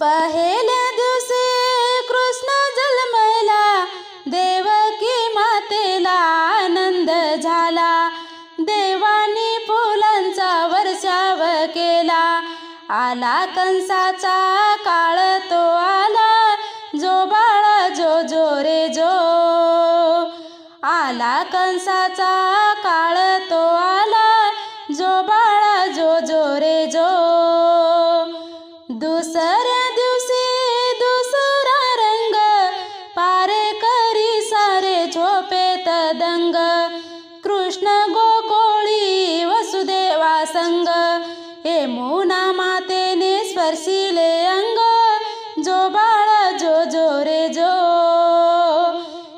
पहिल्या दिवशी कृष्ण जन्मला देवकी मातेला आनंद झाला. देवानी फुलांचा वर्षाव केला. आला कंसाचा हे मुना मातेने स्पर्शिले अंग जो बाळ जो जो रे जो.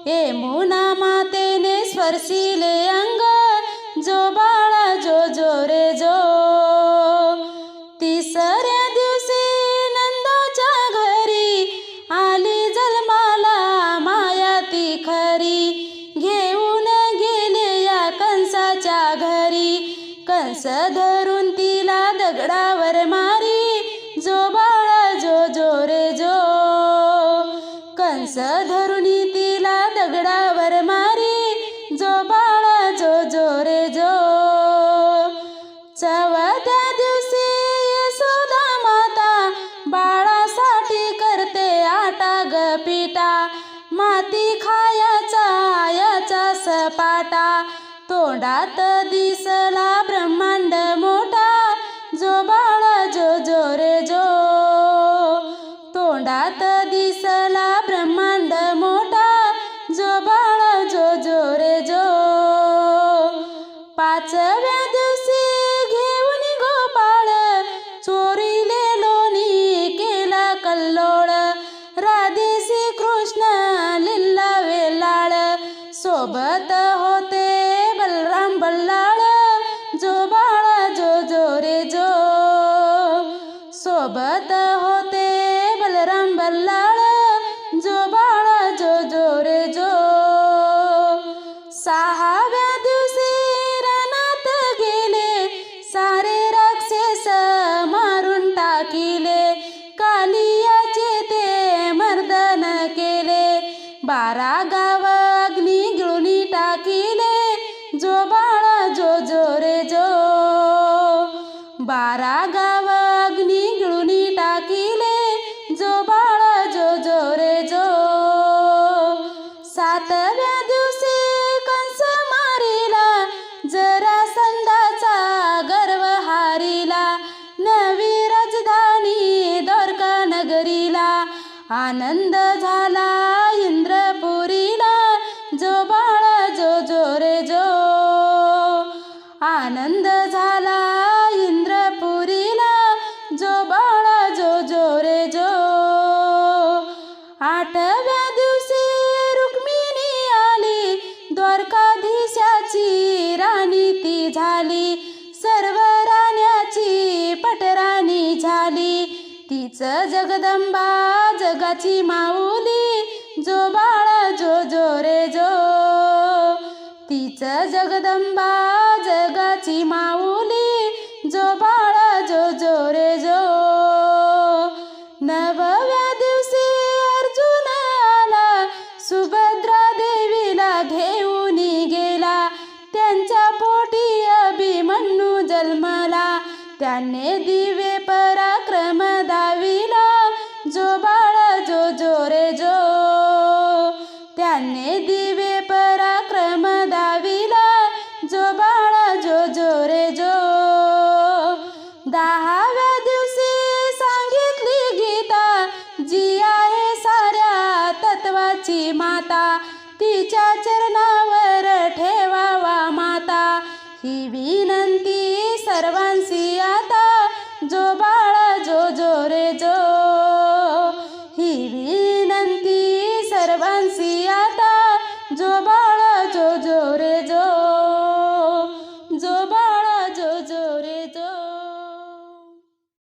हे मातेने स्पर्शिले अंग जो बाळ जो जो रे जो. तिसऱ्या दिवशी नंदाच्या घरी आली जन्माला माया ती खरी. घेऊन गेले या कंसाच्या घरी कंस कंस धरुणी तिला दगडावर मारी जो बाळा जो जो रे जो. चवथ्या पाचव्या दिवशी आनंद झाला इंद्रपुरीला जो बाळा जो जो रे जो. आनंद झाला इंद्रपुरीला जो बाळा जो जो रे जो. आठव्या दिवशी रुक्मिणी आली द्वारकाधीशाची राणी ती झाली. सर्व राण्याची पटराणी झाली. तिचं जगदंबा जगाची माऊली जो बाळा जो जो रे जो. तीच जगदंबा जगाची माऊली जो बाळा जो जो रे जो. नवव्या दिवशी अर्जुन आला सुभद्रा देवीला घेऊन गेला. त्यांच्या पोटी अभिमन्यू जन्मला. त्याने दि तत्वाची माता तिच्या चरणावर ठेवावा माता. ही विनंती